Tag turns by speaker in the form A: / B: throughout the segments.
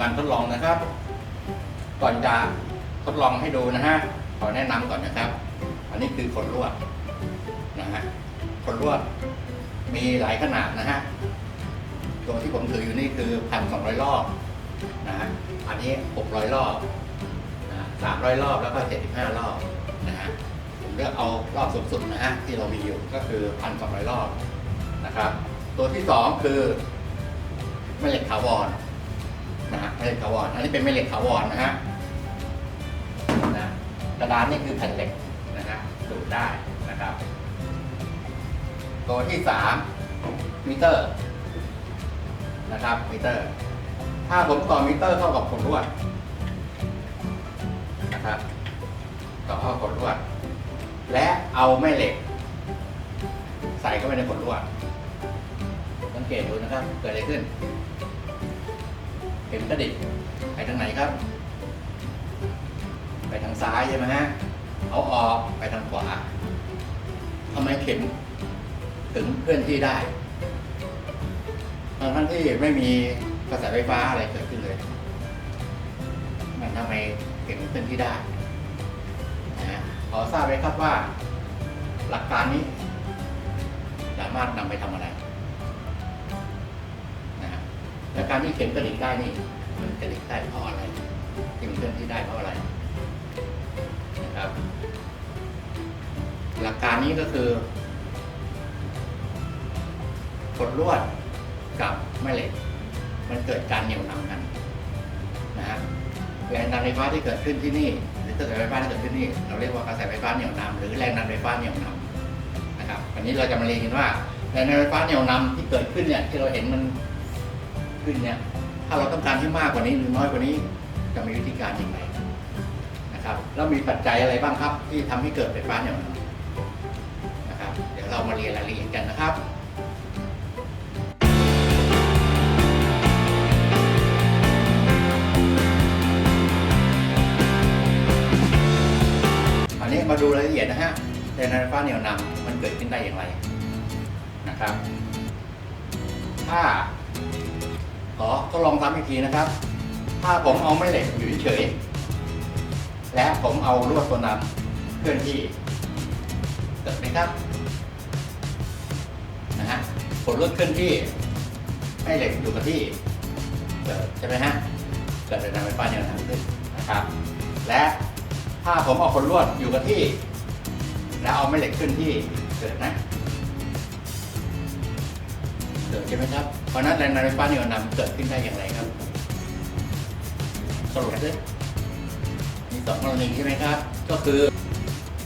A: การทดลองนะครับ ก่อนจะทดลองให้ดูนะฮะขอแนะนำก่อนนะครับ อันนี้คือขนลวดนะฮะขนลวดมีหลายขนาดนะฮะตัวที่ผมถืออยู่นี่คือพันสองร้อยรอบนะฮะอันนี้หกร้อยรอบสามร้อยรอบแล้วก็เจ็ดสิบห้ารอบนะฮะผมเลือกเอารอบสูงสุดนะฮะที่เรามีอยู่ก็คือพันสองร้อยรอบนะครับ ตัวที่สองคือแม่เหล็กถาวร นะฮะแม่เหล็กถาวรอันนี้เป็นแม่เหล็กถาวรนะฮะนะกระดานนี่คือแผ่นเหล็กนะฮะดูดได้นะครับ ตัวที่สามมิเตอร์นะครับมิเตอร์ ถ้าผมต่อมิเตอร์เข้ากับขนลวดนะครับต่อเข้าขนลวด และเอาแม่เหล็ก ใส่เข้าไปในขนลวดสังเกตดูนะครับ เกิดอะไรขึ้น เข็มกระดิกไปทางไหนครับ ไปทางซ้ายใช่ไหมฮะเอาออกไปทางขวาทำไมเข็มถึงเคลื่อนที่ได้ทั้งที่ไม่มีกระแสไฟฟ้าอะไรเกิดขึ้นเลย มันทำไมเข็มเคลื่อนที่ได้นะฮะขอทราบไหมครับว่า หลักการนี้ สามารถนำไปทำอะไร และการที่เข็มกระดิกได้นี่มันกระดิกได้เพราะอะไรที่มันเคลื่อนที่ได้เพราะอะไรนะครับ หลักการนี้ก็คือกดลวดกับแม่เหล็ก มันเกิดการเหนี่ยวนำกันนะฮะแรงดันไฟฟ้าที่เกิดขึ้นที่นี่ หรือกระแสไฟฟ้าที่เกิดขึ้นนี่เราเรียกว่ากระแสไฟฟ้าเหนี่ยวนำหรือแรงดันไฟฟ้าเหนี่ยวนำนะครับวันนี้เราจะมาเรียนกันว่าแรงดันไฟฟ้าเหนี่ยวนำที่เกิดขึ้นเนี่ยที่เราเห็นมัน ขึ้นเนี่ยถ้าเราต้องการให้มากกว่านี้หรือน้อยกว่านี้จะมีวิธีการอย่างไรนะครับ แล้วมีปัจจัยอะไรบ้างครับ ที่ทำให้เกิดไฟฟ้าเหนี่ยวนำนะครับ เดี๋ยวเรามาเรียนรายละเอียดกันนะครับอันนี้มาดูรายละเอียดนะฮะแรงดันไฟฟ้าเหนี่ยวนำมันเกิดขึ้นได้อย่างไรนะครับ ถ้า ขอทดลองซ้ำอีกทีนะครับ ถ้าผมเอาแม่เหล็กอยู่เฉย และผมเอาลวดตัวนำเคลื่อนที่เกิดไหมครับนะฮะผลลดเคลื่อนที่แม่เหล็กอยู่กับที่เกิดใช่ไหมฮะเกิดแรงดันไฟฟ้าเหนี่ยวนขึ้นนะครับ และถ้าผมเอาผลลวดอยู่กับที่ แล้วเอาแม่เหล็กเคลื่อนที่เกิดไหม เกิดใช่ไหมครับเพราะนั้นแรงดันไฟฟ้าเหนี่ยวนำเกิดขึ้นได้อย่างไรครับสรุปเลยมีสองกรณีใช่ไหมครับ ก็คือ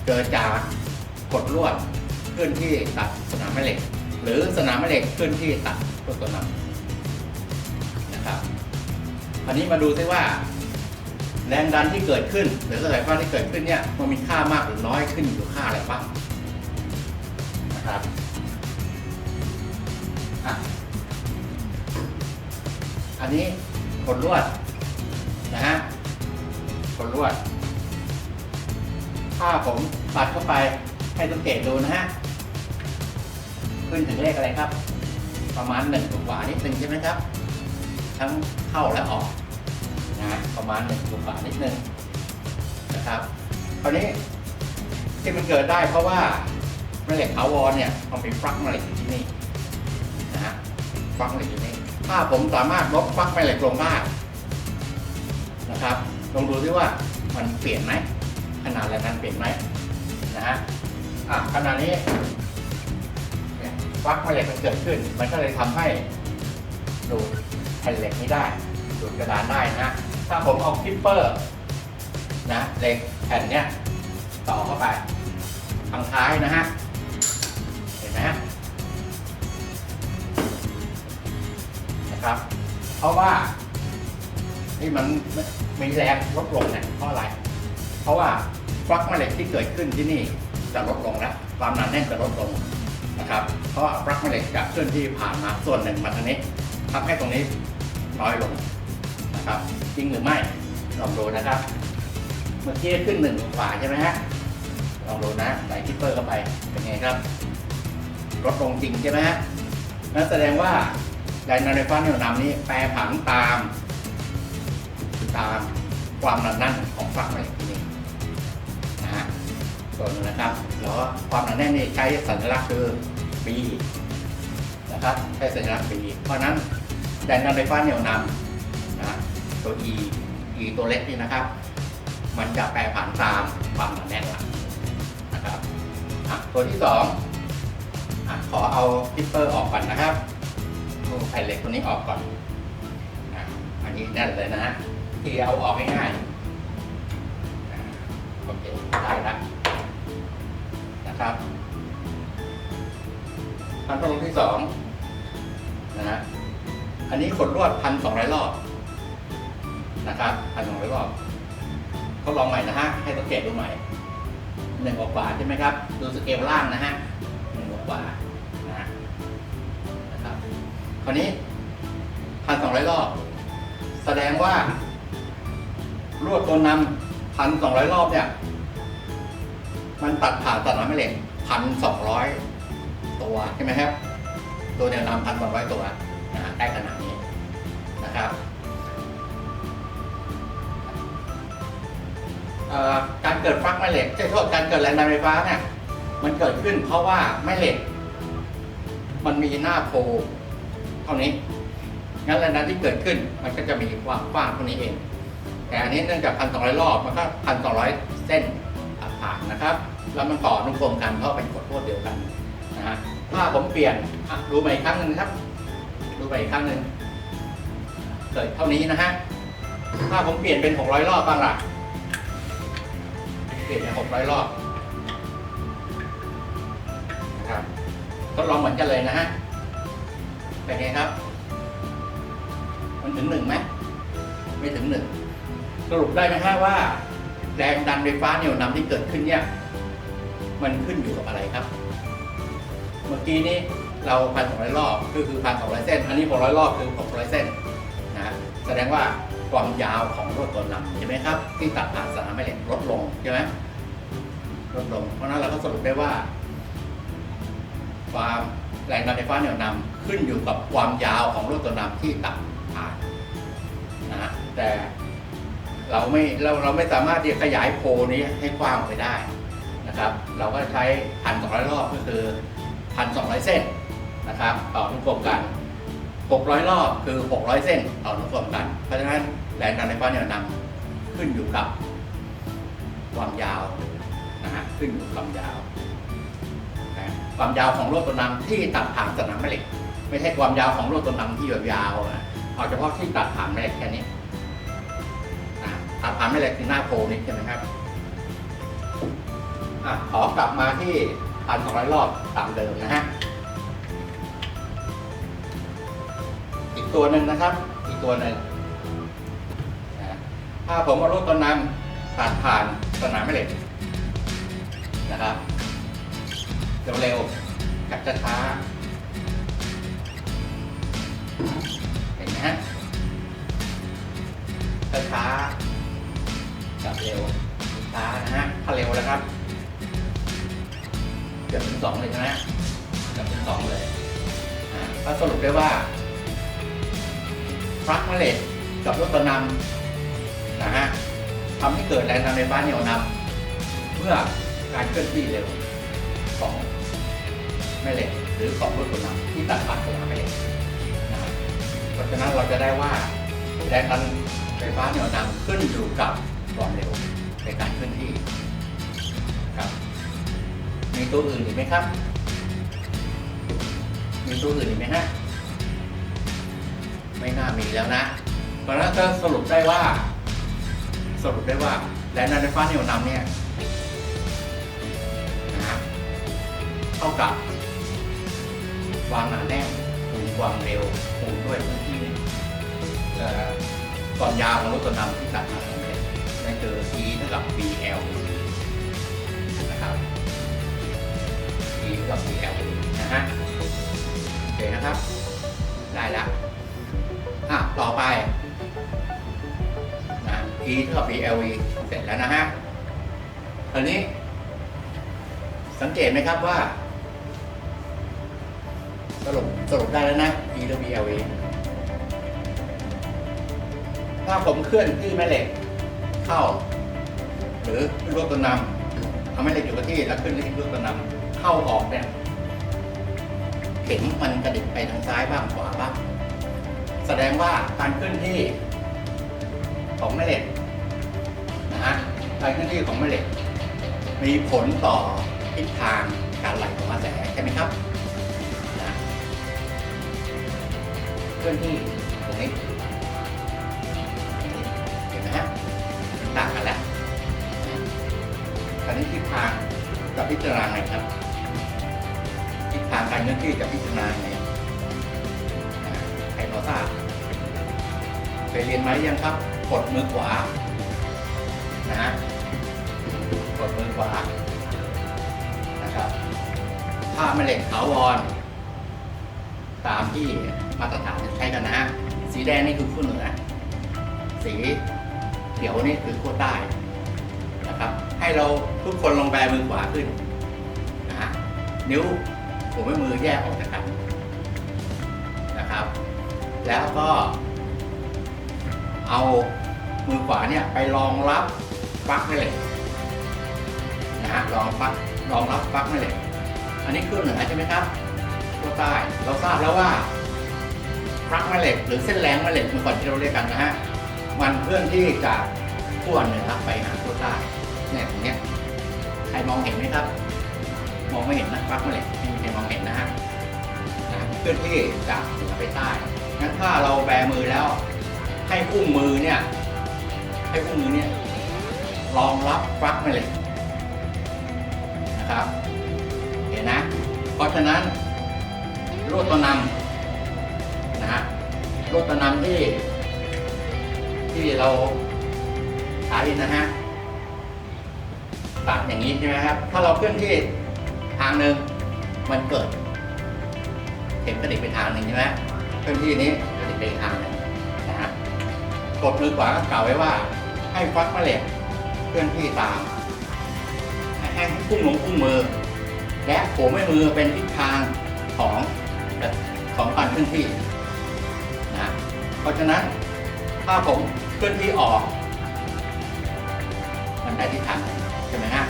A: เกิดจากกดลวดเคลื่อนที่ตัดสนามแม่เหล็ก หรือสนามแม่เหล็กเคลื่อนที่ตัดลวดตัวนำนะครับอันนี้มาดูซิว่า แรงดันที่เกิดขึ้น หรือกระแสไฟฟ้าที่เกิดขึ้นเนี่ยมันมีค่ามากหรือน้อยขึ้นอยู่ค่าอะไรบ้าง อันนี้ขนลวดนะฮะขนลวด ถ้าผมปัดเข้าไปให้สังเกตดูนะฮะ ขึ้นถึงเลขอะไรครับ ประมาณหนึ่งกว่านิดนึงใช่ไหมครับ ทั้งเข้าและออกนะประมาณหนึ่งกว่านิดนึงนะครับคราวนี้ที่มันเกิดได้เพราะว่าแม่เหล็กถาวรเนี่ยมันเป็นปลั๊กแม่เหล็กอยู่ที่นี่นะฮะปลั๊กเหล็กอยู่นี่ ถ้าผมสามารถลดปลั๊กแม่เหล็กลงได้นะครับลองดูซิว่ามันเปลี่ยนไหมขนาดแรงดันเปลี่ยนไหมนะฮะอะขนาดนี้ปลั๊กแม่เหล็กมันเกิดขึ้น มันก็เลยทำให้ดูดแผ่นเหล็กนี้ได้ดูดกระดานได้นะฮะถ้าผมเอาคลิปเปอร์นะเหล็กแผ่นเนี้ยต่อเข้าไปทางท้ายนะฮะเห็นไหมฮะ นะครับ เพราะว่าที่มันมีแรงลดลงเนี่ยเพราะอะไร เพราะว่าปลั๊กแม่เหล็กที่เกิดขึ้นที่นี่จะลดลงแล้วความหนาแน่นจะลดลงนะครับ เพราะว่าปลั๊กแม่เหล็กจะเคลื่อนที่ผ่านมาส่วนหนึ่งมาทางนี้ทำให้ตรงนี้น้อยลงนะครับ จริงหรือไม่ลองดูนะครับ เมื่อกี้ขึ้นหนึ่งกว่าใช่ไหมฮะลองดูนะใส่คิปเปอร์เข้าไปเป็นไงครับลดลงจริงใช่ไหมฮะนั่นแสดงว่า แรงดันไฟฟ้านี่ยวนำนี้แปรผันตามตามความหนาแน่นของฝักแม่เนี่นะฮะส่วนนะครับแล้วความหนาแน่นนี่ใช้สัญลักษณ์คือ B นะครับใช้สัญลักษณ์ B เพราะนั้นแดันไฟฟ้าเหนี่ยวนำนะตัว E E ตัวเล็กนี่นะครับ มันจะแปรผันตามความหนาแน่นหลักนะครับตัวที่สองอขอเอาพิปเปอร์ออกก่อนนะครับ เอาไผ่เหล็กตัวนี้ออกก่อนอันนี้แน่นเลยนะฮะที่เอาออกง่ายๆโอเคได้ล้วนะครับขั้นตอนที่สองนะฮะอันนี้ขดลวดพันสองร้อยรอบนะครับพันสองร้อยรอบทดลองใหม่นะฮะให้สังเกตดูใหม่หนึ่งกว่าใช่ไหมครับ ดูสเกลล่างนะฮะหนึ่งกว่า คราวนี้พันสองร้อยรอบ แสดงว่าลวดตัวนำพันสองร้อยรอบเนี่ย มันตัดผ่านตัดน้ำไม่เหล็กพันสองร้อยตัวใช่ไหมครับ ตัวแนวนำพันสองร้อยตัวนะได้ขนาดนี้นะครับการเกิดฟักแม่เหล็กใช่โทษการเกิดแรงดันไฟฟ้าเนี่ยมันเกิดขึ้นเพราะว่าแม่เหล็ก มันมีหน้าโพล เท่านี้ งั้นแรงดันที่เกิดขึ้นมันก็จะมีความกว้างเท่านี้เอง แต่อันนี้เนื่องจากพันสองร้อยรอบมันก็พันสองร้อยเส้นผ่านนะครับ แล้วมันต่อนุกรมกันเพราะเป็นกฎโทษเดียวกันนะฮะถ้าผมเปลี่ยนดูใหม่อีกครั้งหนึ่งครับ ดูใหม่อีกครั้งหนึ่งเกิดเท่านี้นะฮะ ถ้าผมเปลี่ยนเป็นหกร้อยรอบบ้างล่ะ เปลี่ยนเป็นหกร้อยรอบนะครับทดลองเหมือนกันเลยนะฮะ เป็นไงครับ มันถึงหนึ่งไหมไม่ถึงหนึ่งสรุปได้ไหมฮะว่า แรงดันไฟฟ้าเหนี่ยวนำที่เกิดขึ้นเนี่ยมันขึ้นอยู่กับอะไรครับ เมื่อกี้นี้เราพันสองร้อยรอบก็คือพันสองร้อยเส้น อันนี้หกร้อยรอบคือหกร้อยเส้นนะแสดงว่าความยาวของรถตัวนำใช่ไหมครับ ที่ตัดผ่านสนามแม่เหล็กลดลงใช่ไหมลดลง เพราะฉะนั้นเราก็สรุปได้ว่า ความแรงดันไฟฟ้าเหนี่ยวนำ ขึ้นอยู่กับความยาวของรถตัวนำที่ตัดผ่านนะฮะแต่เราไม่เราเราไม่สามารถที่จะขยายโพลนี้ให้กว้างไปได้นะครับ เราก็ใช้พันสองร้อยรอบก็คือพันสองร้อยเส้นนะครับต่อทุกกลมกันหกร้อยรอบคือหกร้อยเส้นต่อทุกกลมกัน เพราะฉะนั้นแรงดันไฟฟ้าเนี่ยนำขึ้นอยู่กับความยาวนะฮะขึ้นอยู่กับความยาวนะความยาวของลวดตัวนำที่ตัดผ่านสนามแม่เหล็ก ไม่ใช่ความยาวของลวดตัวนำที่ยาวนะเอาเฉพาะที่ตัดผ่านแม่เหล็กแค่นี้ตัดผ่านแม่เหล็กคือหน้าโพลนี้ใช่ไหมครับอะขอกลับมาที่พันสองร้อยรอบตามเดิมนะฮะอีกตัวหนึ่งนะครับ อีกตัวหนึ่งถ้าผมเอาลวดตัวนำตัดผ่านสนามแม่เหล็กนะครับเร็วๆกับช้าๆ ฮะช้าๆกับเร็วช้านะฮะถ้าเร็วแล้วครับ เกือบถึงสองเลยใช่ไหมเกือบถึงสองเลยอ่าก็สรุปได้ว่าฟลักแม่เหล็กกับรถตัวนำนะฮะทำให้เกิดแรงดันไฟฟ้าเหนี่ยวนำเมื่อการเคลื่อนที่เร็วของแม่เหล็กหรือของรถตัวนำที่ตัดผ่านสนามแม่เหล็กะฉะนั้นเราจะได้ว่าแรงดันไฟฟ้าเหนี่ยวนำขึ้นอยู่กับความเร็วในการเคลื่อนที่ครับ มีตัวอื่นอีกไหมครับ มีตัวอื่นอีกไหมฮะไม่น่ามีแล้วนะ เพราะนั้นก็สรุปได้ว่า สรุปได้ว่าแรงดันไฟฟ้าเหนี่ยวนำเนี่ยนะฮะเท่ากับความหนาแน่นคูณความเร็วคูณด้วยพื้น ที่อ่อความยาวของรถตัวนำที่ตัดมาเนี่ยนั่นคือ E เท่ากับ BL นะครับ E เท่ากับ BL นะฮะโอเคนะครับ ได้แล้วอะต่อไปนะ E เท่ากับ BLV เสร็จแล้วนะฮะคราวนี้ สังเกตไหมครับว่า สรุปสรุปได้แล้วนะ E และ B L A ถ้าผมเคลื่อนที่แม่เหล็กเข้า หรือรวบตัวนำเอาแม่เหล็กอยู่กับที่แล้วขึ้นที่รวบตัวนำเข้าออกเนี่ยเข็มมันกระดิกไปทางซ้ายบ้างขวาบ้างแสดงว่าการเคลื่อนที่ของแม่เหล็กนะฮะการเคลื่อนที่ของแม่เหล็ก มีผลต่อทิศทางการไหลของกระแสใช่ไหมครับนะเคลื่อนที่ตรงนี้ ทางจะพิจารณาไงครับทิศทางการเคลื่อนที่จะพิจารณาไงนะใครพอทราบเคยเรียนไหมยังครับ กดมือขวา นะฮะกดมือขวา นะครับถ้าแม่เหล็กถาวร ตามที่มาตรฐานใช้กันนะฮะ สีแดงนี่คือขั้วเหนือ สีเขียวนี่คือขั้วใต้ นะครับ ให้เราทุกคนลองแบมือขวาขึ้นนะฮะนิ้วหัวแม่มือแยกออกจากกันนะครับ แล้วก็ เอามือขวาเนี่ยไปรองรับปลั๊กแม่เหล็กนะฮะรองปลั๊กรองรับปลั๊กแม่เหล็ก อันนี้คือเหนือใช่ไหมครับตัวใต้เราทราบแล้วว่าปลั๊กแม่เหล็ก หรือเส้นแรงแม่เหล็กเมื่อก่อนที่เราเรียกกันนะฮะมันเคลื่อนที่จากขั้วเหนือไปหาขั้วใต้ เนี่ยตรงเนี้ยใครมองเห็นไหมครับ มองไม่เห็นนะปลั๊กแม่เหล็กไม่มีใครมองเห็นนะฮะนะเคลื่อนที่จากเหนือไปใต้งั้นถ้าเราแบมือแล้ว ให้อุ้งมือเนี่ย ให้อุ้งมือเนี่ยรองรับปลั๊กแม่เล็กนะครับเห็นนะ เพราะฉะนั้นลวดตัวนำนะฮะลวดตัวนำที่ที่เราใช้นะฮะ ตัดอย่างนี้ใช่ไหมครับ ถ้าเราเคลื่อนที่ทางหนึ่งมันเกิดเข็มกระดิกไปทางหนึ่งใช่ไหมเคลื่อนที่นี้กระดิกไปทางหนึ่งนะฮะกดมือขวาก็กล่าวไว้ว่า ให้ฟักแม่เหล็กเคลื่อนที่ตามให้พุ่งลงพุ่งมือ และโผล่แม่มือเป็นทิศทางของของการเคลื่อนที่นะเพราะฉะนั้นถ้าผมเคลื่อนที่ออก มันได้ทิศทางใช่ไหมฮะ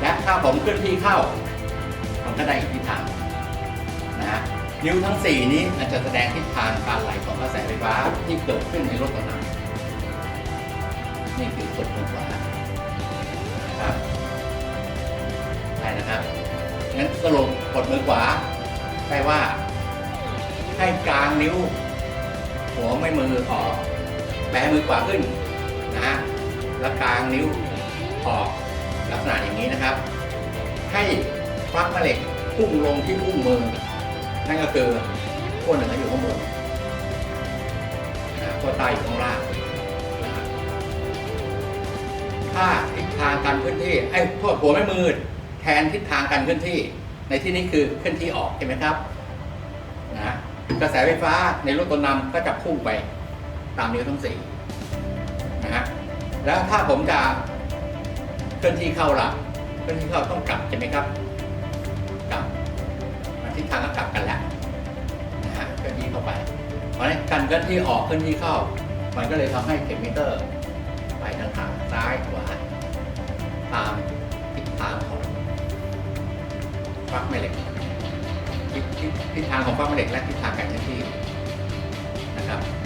A: และถ้าผมเคลื่อนที่เข้ามันก็ได้อีกทิศทางนะฮะนิ้วทั้ง 4 นี้มันจะแสดงทิศทางการไหลของกระแสไฟฟ้าที่เกิดขึ้นในรถตัวนำนี่คือกดมือขวานะครับได้นะครับงั้นสรุปกดมือขวาแปลว่า ให้กลางนิ้ว หัวไม่มือออกแบมือขวาขึ้นนะฮะแล้วกลางนิ้วออก ลักษณะอย่างนี้นะครับ ให้ควักแม่เหล็กพุ่งลงที่พุ่งมือ นั่นก็คือขั้วเหนืออยู่ข้างบนขั้วใต้อยู่ข้างล่างถ้าทิศทางการเคลื่อนที่ไอ้โทษหัวไม่มือแทนทิศทางการเคลื่อนที่ ในที่นี้คือเคลื่อนที่ออกใช่ไหมครับนะกระแสไฟฟ้าในรถตัวนำก็จะพุ่งไปตามนิ้วทั้งสี่นะฮะแล้วถ้าผมจะ เคลื่อนที่เข้าล่ะเคลื่อนที่เข้าต้องกลับใช่ไหมครับ กลับมันทิศทางก็กลับกันแล้วนะฮะเคลื่อนที่เข้าไป เพราะฉะนั้นการเคลื่อนที่ออกเคลื่อนที่เข้า มันก็เลยทำให้เข็มมิเตอร์ ไปทางทางซ้ายขวาตามทิศทางของปลั๊กแม่เหล็กทิศทางของปลั๊กแม่เหล็กและทิศทางการเคลื่อนที่นะครับ